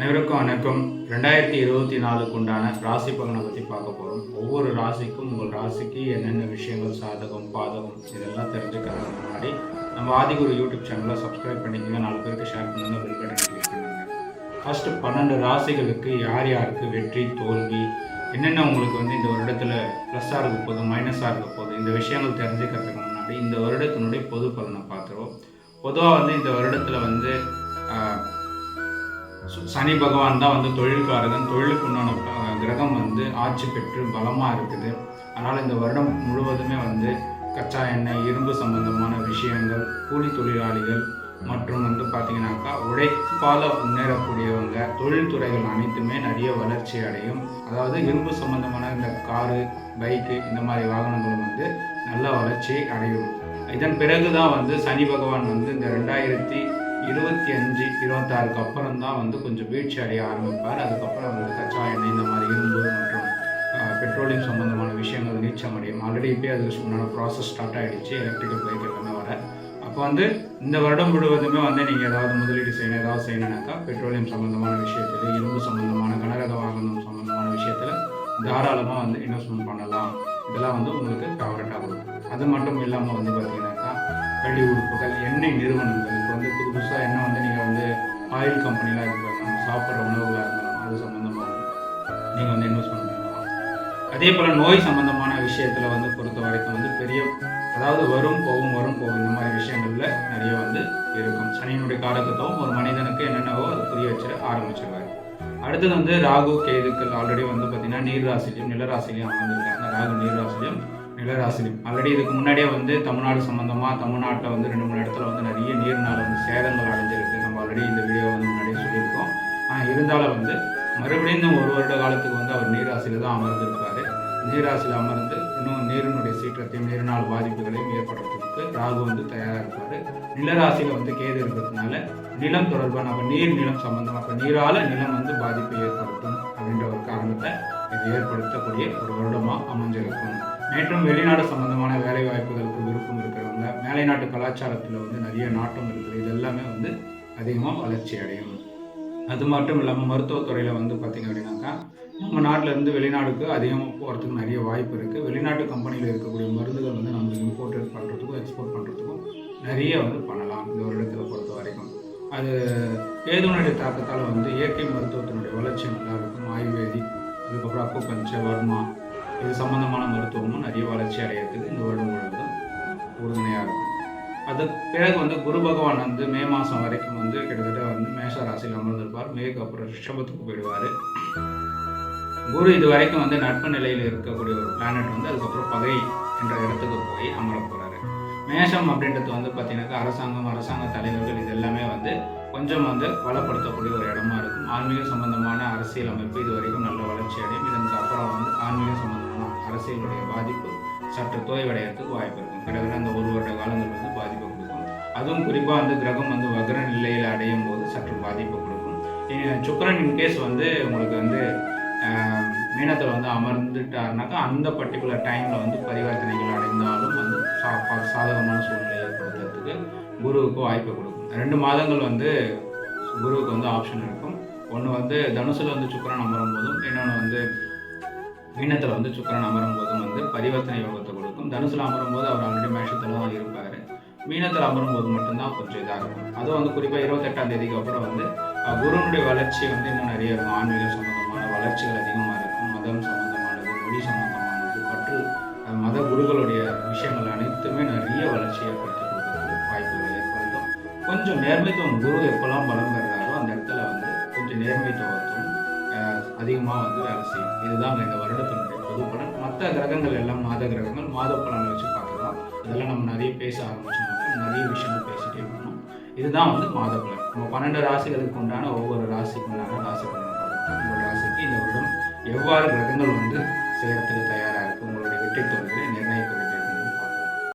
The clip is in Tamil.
அனைவருக்கும் வணக்கம். ரெண்டாயிரத்தி இருபத்தி நாலுக்கு உண்டான ராசி பலனை பற்றி பார்க்க போகிறோம் ஒவ்வொரு ராசிக்கும் உங்கள் ராசிக்கு என்னென்ன விஷயங்கள் சாதகம் பாதகம் இதெல்லாம் தெரிஞ்சுக்கிறதுக்கு முன்னாடி நம்ம ஆதிகுரு யூடியூப் சேனலை சப்ஸ்கிரைப் பண்ணிக்கங்க. நாலு பேருக்கு ஷேர் பண்ணுங்க. பெல் பட்டன் கிளிக் பண்ணுங்க. பன்னெண்டு ராசிகளுக்கு யார் யாருக்கு வெற்றி தோல்வி என்னென்ன உங்களுக்கு வந்து இந்த வருடத்தில் ப்ளஸ்ஸாக இருக்க போதும் மைனஸாக இருக்க போதும் இந்த விஷயங்கள் தெரிஞ்சுக்கிறதுக்கு முன்னாடி இந்த வருடத்தினுடைய பொது பலனை பார்த்துருவோம். பொதுவாக வந்து இந்த வருடத்தில் வந்து சனி பகவான் தான் வந்து தொழில்காரகன் தொழிலுக்கு உண்டான கிரகம் வந்து ஆட்சி பெற்று பலமாக இருக்குது. அதனால் இந்த வருடம் முழுவதுமே வந்து கச்சா எண்ணெய் இரும்பு சம்பந்தமான விஷயங்கள் கூலி தொழிலாளிகள் மற்றும் வந்து பார்த்தீங்கன்னாக்கா உழைப்பால் முன்னேறக்கூடியவங்க தொழில்துறைகள் அனைத்துமே நிறைய வளர்ச்சி அடையும். அதாவது இரும்பு சம்பந்தமான இந்த காரு பைக்கு இந்த மாதிரி வாகனங்களும் வந்து நல்ல வளர்ச்சி அடையும். இதன் பிறகு தான் வந்து சனி பகவான் வந்து இந்த ரெண்டாயிரத்தி இருபத்தி அஞ்சு இருபத்தாறுக்கு அப்புறம் தான் வந்து கொஞ்சம் வீழ்ச்சி அடைய ஆரம்பிப்பார். அதுக்கப்புறம் வந்து கச்சா எண்ணெய் இந்த மாதிரி இரும்பு மற்றும் பெட்ரோலியம் சம்பந்தமான விஷயங்கள் நீச்சம் அடையும். ஆல்ரெடி இப்போயே அதுக்கு உண்டான ப்ராசஸ் ஸ்டார்ட் ஆகிடுச்சு எலக்ட்ரிக்கல் பைக் எல்லாமே வர. அப்போ வந்து இந்த வருடம் முழுவதுமே வந்து நீங்கள் ஏதாவது முதலீடு செய்யணும் ஏதாவது செய்யணும்னாக்கா பெட்ரோலியம் சம்மந்தமான விஷயத்தில் இரும்பு சம்மந்தமான கனரக வாகனம் சம்மந்தமான விஷயத்தில் தாராளமாக வந்து இன்வெஸ்ட்மெண்ட் பண்ணலாம். இதெல்லாம் வந்து உங்களுக்கு ஃபேவரட்டாக கொடுக்கும் அது மட்டும் இல்லாமல் வந்து பார்த்தீங்கன்னா வெள்ளி உறுப்புகள் எண்ணெய் நிறுவனங்கள். இப்போ வந்து புது புதுசாக எண்ணெய் வந்து நீங்கள் வந்து ஆயில் கம்பெனிலாம் இருக்கலாம் நம்ம சாப்பிட்ற உணவுகளாக இருந்தாலும் அது சம்மந்தமாக நீங்கள் வந்து இன்வெஸ்ட்மெண்ட் பண்ணலாம் அதே போல் நோய் சம்மந்தமான விஷயத்தில் வந்து பொறுத்த வரைக்கும் வந்து பெரிய அதாவது வரும் போகும் வரும் போகும் இந்த மாதிரி விஷயங்கள்ல நிறைய வந்து இருக்கும். சனியினுடைய காலத்துக்கும் ஒரு மனிதனுக்கு என்னென்னவோ அது புரிய வச்சு ஆரம்பிச்சிருவார். அடுத்தது வந்து ராகு கேதுக்கள் ஆல்ரெடி வந்து பார்த்தீங்கன்னா நீர் ராசிலையும் நிலராசிலையும் அமர்ந்திருக்காங்க ராகு நீர் நிலராசினி ஆல்ரெடி இதுக்கு முன்னாடியே வந்து தமிழ்நாடு சம்மந்தமாக தமிழ்நாட்டில் வந்து ரெண்டு மூணு இடத்துல வந்து நிறைய நீர்னால் வந்து சேதங்கள் அடைஞ்சிருக்கு. நம்ம ஆல்ரெடி இந்த வீடியோ வந்து முன்னாடியே சொல்லியிருக்கோம். ஆனால் இருந்தாலும் வந்து மறுபடியும் இந்த ஒரு வருட காலத்துக்கு வந்து அவர் நீராசியில் தான் அமர்ந்திருக்காரு. நீராசியில் அமர்ந்து இன்னும் நீரினுடைய சீற்றத்தையும் நீரினால் பாதிப்புகளையும் ஏற்படுத்துறதுக்கு ராகு வந்து தயாராக இருப்பார் நிலராசியில் வந்து கேது இருக்கிறதுனால நிலம் தொடர்பான அப்போ நீர் நிலம் சம்மந்தம் அப்போ நீரால் நிலம் வந்து பாதிப்பை ஏற்படுத்தும் அப்படின்ற ஒரு காரணத்தை இது ஏற்படுத்தக்கூடிய ஒரு வருடமாக அமைஞ்சிருக்கும். நேற்றும் வெளிநாடு சம்பந்தமான வேலை வாய்ப்புகளுக்கு விருப்பம் இருக்கிறவங்க மேலை நாட்டு கலாச்சாரத்தில் வந்து நிறைய நாட்டம் இருக்குது. இது எல்லாமே வந்து அதிகமாக வளர்ச்சி அடையும். அது மட்டும் இல்லாமல் மருத்துவத்துறையில் வந்து பார்த்திங்க அப்படின்னாக்கா நம்ம நாட்டில் இருந்து வெளிநாடுக்கு அதிகமாக போகிறதுக்கு நிறைய வாய்ப்பு இருக்குது வெளிநாட்டு கம்பெனியில் இருக்கக்கூடிய மருந்துகள் வந்து நம்மளுக்கு இம்போர்ட் பண்ணுறதுக்கும் எக்ஸ்போர்ட் பண்ணுறதுக்கும் நிறைய வந்து பண்ணலாம். இந்த வருடத்தில் பொறுத்த வரைக்கும். அது ஏதுனுடைய தாக்கத்தால் வந்து இயற்கை மருத்துவத்தினுடைய வளர்ச்சி நல்லா இருக்கும். ஆயுர்வேதிக் அதுக்கப்புறம் அக்குபஞ்சர் வர்மா இது சம்பந்தமான மருத்துவமும் நிறைய வளர்ச்சி அடையிறதுக்கு இந்த வருடம் முழுவதும் உறுதுணையாக இருக்கும். அது பிறகு வந்து குரு பகவான் வந்து மே மாதம் வரைக்கும் வந்து கிட்டத்தட்ட வந்து மேஷ ராசியில் அமர்ந்திருப்பார். மேக்கு அப்புறம் ரிஷபத்துக்கு போயிடுவார். குரு இது வரைக்கும் வந்து நட்பு நிலையில் இருக்கக்கூடிய ஒரு பிளானட் வந்து அதுக்கப்புறம் பகை என்ற இடத்துக்கு போய் அமர போகிறாரு மேஷம் அப்படின்றது வந்து பார்த்தீங்கன்னாக்கா அரசாங்கம் அரசாங்க தலைவர்கள் இது எல்லாமே வந்து கொஞ்சம் வந்து வளப்படுத்தக்கூடிய ஒரு இடமா இருக்கும். ஆன்மீக சம்பந்தமான அரசியல் அமைப்பு இது வரைக்கும் நல்ல வளர்ச்சி அடையும். இதற்கு அப்புறம் வந்து ஆன்மீக சற்று தோய்வடைகிறதுக்கு வாய்ப்பு இருக்கும். கிட்டத்தட்ட அந்த ஒரு வருட காலங்கள் வந்து பாதிப்பை கொடுக்கும். அதுவும் குறிப்பாக வந்து கிரகம் வந்து வக்ர நிலையில் அடையும் போது சற்று பாதிப்பை கொடுக்கும். சுக்கரன் இன்கேஸ் வந்து உங்களுக்கு வந்து மீனத்தில் வந்து அமர்ந்துட்டாருனாக்கா அந்த பர்டிகுலர் டைமில் வந்து பரிவர்த்தனைகள் அடைந்தாலும் வந்து சா பா- சாதகமான சூழ்நிலை ஏற்படுத்துறதுக்கு குருவுக்கு வாய்ப்பு கொடுக்கும். ரெண்டு மாதங்கள் வந்து குருவுக்கு வந்து ஆப்ஷன் இருக்கும். ஒன்று வந்து தனுசில் வந்து சுக்கரன் அமரும் போதும் இன்னொன்று வந்து மீனத்தில் வந்து சுக்கரன் அமரும் போதும் வந்து பரிவர்த்தனை யோகத்தை கொடுக்கும். தனுசில் அமரும் போது அவர் ஆல்ரெடி மேஷத்தில் தான் இருப்பார். மீனத்தில் அமரும் போது மட்டும்தான் கொஞ்சம் இதாக இருக்கும். அதுவும் வந்து குறிப்பாக இருபத்தெட்டாம் தேதிக்கு அப்புறம் வந்து குருனுடைய வளர்ச்சி வந்து இன்னும் நிறைய இருக்கும். ஆன்மீகம் சம்மந்தமான வளர்ச்சிகள் அதிகமாக இருக்கும். மதம் சம்மந்தமானது மொழி சம்மந்தமானது பற்று மத குருகளுடைய விஷயங்கள் அனைத்துமே நிறைய வளர்ச்சி ஏற்படுத்தி கொடுக்கறதுக்கு வாய்ப்புகளை ஏற்படுத்தும். கொஞ்சம் நேர்மைத்துவம் குரு எப்பெல்லாம் பலம் பெறுறாரோ அந்த இடத்துல வந்து கொஞ்சம் நேர்மைத்துவத்துவம் அதிகமாக வந்து வேலை செய்யும். இதுதான் இந்த வருடத்தினுடைய பொது பலன் மற்ற கிரகங்கள் எல்லாம் மாத கிரகங்கள் மாத பலனை வச்சு பார்க்கலாம். இதெல்லாம் நம்ம நிறைய பேச ஆரம்பிச்சோம் நிறைய விஷயங்கள் பேசிட்டே இருக்கணும் இதுதான் வந்து மாத பலன். நம்ம பன்னெண்டு ராசிகளுக்கு உண்டான ஒவ்வொரு ராசிக்கு உண்டான ராசி பலன் பார்க்கலாம் உங்கள் ராசிக்கு இந்த வருடம் எவ்வாறு கிரக